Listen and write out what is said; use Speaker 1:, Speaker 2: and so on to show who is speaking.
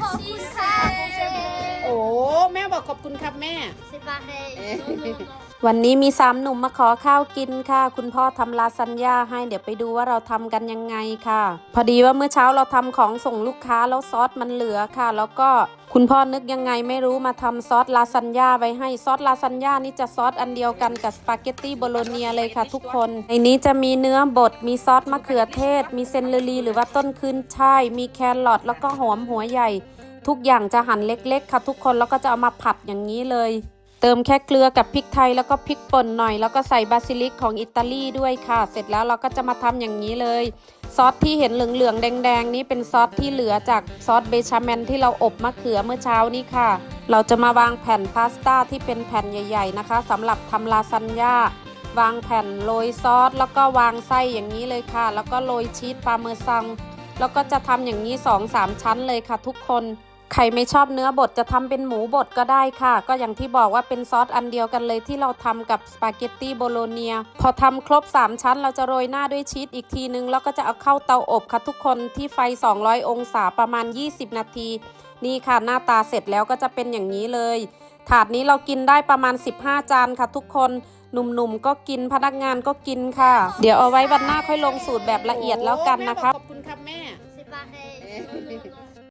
Speaker 1: ขอ บคุณค่ะ
Speaker 2: โอ้แม่บอกขอบคุณครับแม่
Speaker 1: C'est pareil.
Speaker 3: วันนี้มีสามหนุ่มมาขอข้าวกินค่ะ คุณพ่อทำลาซานญ่าให้เดี๋ยวไปดูว่าเราทำกันยังไงค่ะ พอดีว่าเมื่อเช้าเราทำของส่งลูกค้าแล้วซอสมันเหลือค่ะ แล้วก็คุณพ่อนึกยังไงไม่รู้มาทำซอสลาซานญ่าไว้ให้ซอสลาซานญ่านี่จะซอสอันเดียวกันกับสปาเกตตี้โบโลเนียเลยค่ะ ทุกคน ในนี้จะมีเนื้อบดมีซอสมะเขือเทศ มีเซนเลอรีหรือว่าต้นขึ้นช่ายมีแครอทแล้วก็หอมหัวใหญ่ ทุกอย่างจะหั่นเล็กๆ ค่ะทุกคนแล้วก็จะเอามาผัดอย่างนี้เลย เติมแค่เกลือกับพริกไทยแล้วก็พริกป่นหน่อย แล้วก็ใส่บาซิลิกของอิตาลีด้วยค่ะ เสร็จแล้วเราก็จะมาทำอย่างนี้เลย ซอสที่เห็นเหลืองๆแดงๆนี้เป็นซอสที่เหลือจากซอสเบชาเมนที่เราอบมะเขือเมื่อเช้านี้ค่ะ เราจะมาวางแผ่นพาสต้าที่เป็นแผ่นใหญ่ ๆนะคะสำหรับทำลาซานญ่าวางแผ่นโรยซอสแล้วก็วางไส้อย่างนี้เลยค่ะ แล้วก็โรยชีสปาเมอร์ซังแล้วก็จะทำอย่างนี้ 2-3 ชั้นเลยค่ะทุกคน ใครไม่ชอบเนื้อบดจะทำเป็นหมูบดก็ได้ค่ะ ก็อย่างที่บอกว่าเป็นซอสอันเดียวกันเลยที่เราทำกับสปาเกตตี้โบโลเนีย พอทำครบ 3 ชั้นเราจะโรยหน้าด้วยชีสอีกทีนึง แล้วก็จะเอาเข้าเตาอบค่ะทุกคนที่ไฟ 200 องศาประมาณ 20 นาที นี่ค่ะหน้าตาเสร็จแล้วก็จะเป็นอย่างนี้เลย ถาดนี้เรากินได้ประมาณ 15 จานค่ะทุกคนหนุ่มๆก็กินพนักงานก็กินค่ะ เดี๋ยวเอาไว้วันหน้าค่อยลงสูตรแบบละเอียดแล้วกันนะครับ
Speaker 2: ขอบคุณครับแม่
Speaker 1: C'est pareil.